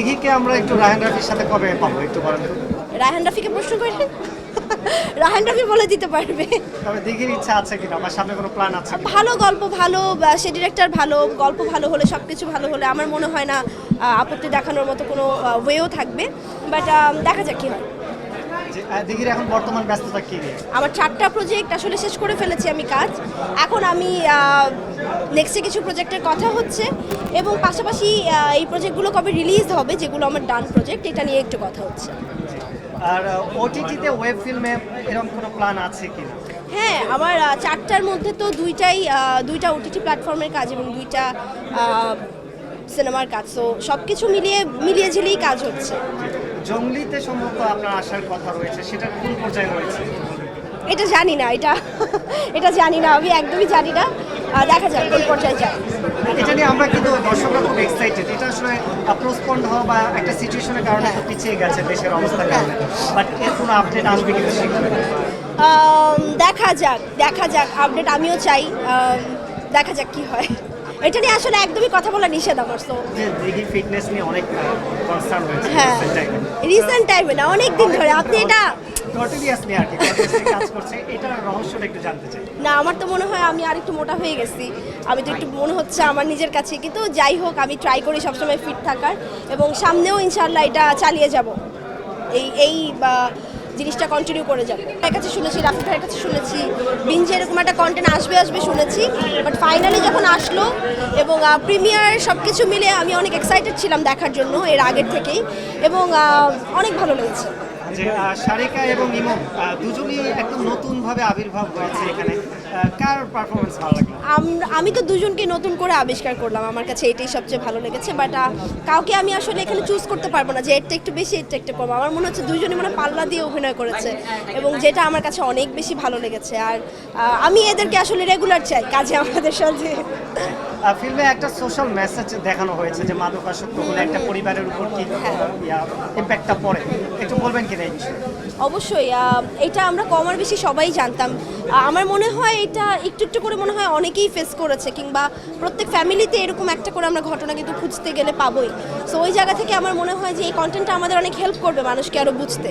দিঘিকে আমরা একটু রায়হান রাফির সাথে কবে পাবো? একটু বলেন? রায়হান রাফিকে প্রশ্ন করেন রায়হান রাফি বলে দিতে পারবে। তবে দিঘির ইচ্ছা আছে কিনা? আমার সামনে কোনো প্ল্যান আছে ভালো গল্প ভালো সে ডিরেক্টর ভালো গল্প ভালো হলে সব কিছু ভালো হলে আমার মনে হয় না আপত্তি দেখানোর মতো কোনো ওয়েও থাকবে। বাট দেখা যাক কি হয়। দিঘির এখন বর্তমান ব্যস্ততা কি আমার চারটা প্রজেক্ট আসলে শেষ করে ফেলেছি আমি কাজ। এখন আমি নেক্সটে কিছু প্রজেক্টের কথা হচ্ছে এবং পাশাপাশি এই প্রজেক্টগুলো কবে রিলিজ হবে যেগুলো আমার ডান প্রজেক্ট এটা নিয়ে একটু কথা হচ্ছে। আর ওটিটিতে ওয়েব ফিল্মে এরকম কোনো প্ল্যান আছে কিনা? হ্যাঁ আমার চারটার মধ্যে তো দুইটাই দুইটা ওটিটি প্ল্যাটফর্মের কাজ এবং দুইটা সিনেমার কাজ। তো সব কিছু মিলিয়ে মিলিয়ে ঝিলিয়েই কাজ হচ্ছে। জঙ্গলিতে সম্ভবত আপনার আসার কথা রয়েছে সেটা কোন পর্যায়ে রয়েছে? এটা জানি না এটা এটা জানি না আমি একদমই জানি না। দেখা যাক কোন পর্যায়ে যায় এটা নিয়ে আমরা কিন্তু দর্শকরা খুব এক্সাইটেড এটা আসলে পোস্টপন্ড হওয়া বা একটা সিচুয়েশনের কারণে পিছিয়ে গেছে দেশের অবস্থার কারণে। বাট এর কোনো আপডেট আসবে কিন্তু দেখা যাক দেখা যাক আপডেট আমিও চাই। দেখা যাক কি হয়। এটা নিয়ে আসলে একদমই কথা বলা নিষেধ আমার তো দিঘি ফিটনেস নিয়ে অনেক কনসার্ন হ্যাঁ। রিসেন্ট টাইমে না অনেক দিন ধরে। আপনি এটা কন্টিনিউয়াসলি আর কি কাজ করছে। এটার রহস্যটা একটু জানতে চাই। না আমার তো মনে হয় আমি আর একটু মোটা হয়ে গেছি। আমি তো একটু মনে হচ্ছে আমার নিজের কাছে। কিন্তু যাই হোক আমি ট্রাই করি সবসময় ফিট থাকার। এবং সামনেও ইনশাল্লাহ এটা চালিয়ে যাব। এই এই বা, জিনিসটা কন্টিনিউ করে যাব। ভাইয়ের কাছে শুনেছি রাফি ভাইয়ের কাছে শুনেছি। বিঞ্জে এরকম একটা কন্টেন্ট আসবে আসবে শুনেছি। বাট ফাইনালি যখন আসলো এবং প্রিমিয়ার সব কিছু মিলে আমি অনেক এক্সাইটেড ছিলাম দেখার জন্য এর আগের থেকেই। এবং অনেক ভালো লেগেছে। যে সারিকা এবং ইমন দুজনই একদম নতুন ভাবে আবির্ভাব হয়েছে এখানে। কার পারফরমেন্স ভালো লাগল? আমি তো দুজনকে নতুন করে আবিষ্কার করলাম আমার কাছে এটাই সবচেয়ে ভালো লেগেছে বাট কাউকে আমি আসলে এখানে চুজ করতে পারব না যে এরটা একটু বেশি এরটা একটু কম। আমার মনে হচ্ছে দুজনে মানে পাল্লা দিয়ে অভিনয় করেছে এবং যেটা আমার কাছে অনেক বেশি ভালো লেগেছে আর আমি এদেরকে আসলে রেগুলার চাই কাজে আমাদের সাথে। ফিল্মে একটা সোশ্যাল মেসেজ দেখানো হয়েছে যে মাদকাসক্ত হলে একটা পরিবারের উপর কি ইম্প্যাক্টটা পড়ে। একটু বলবেন কিনা এই বিষয়ে? অবশ্যই এটা আমরা কমার বেশি সবাই জানতাম। আমার মনে হয় এটা একটু একটু করে মনে হয় অনেকেই ফেস করেছে, কিংবা প্রত্যেক ফ্যামিলিতে এরকম একটা করে আমরা ঘটনা কিন্তু খুঁজতে গেলে পাবোই। সো ওই জায়গা থেকে আমার মনে হয় যে এই কন্টেন্টটা আমাদের অনেক হেল্প করবে মানুষকে আরও বুঝতে।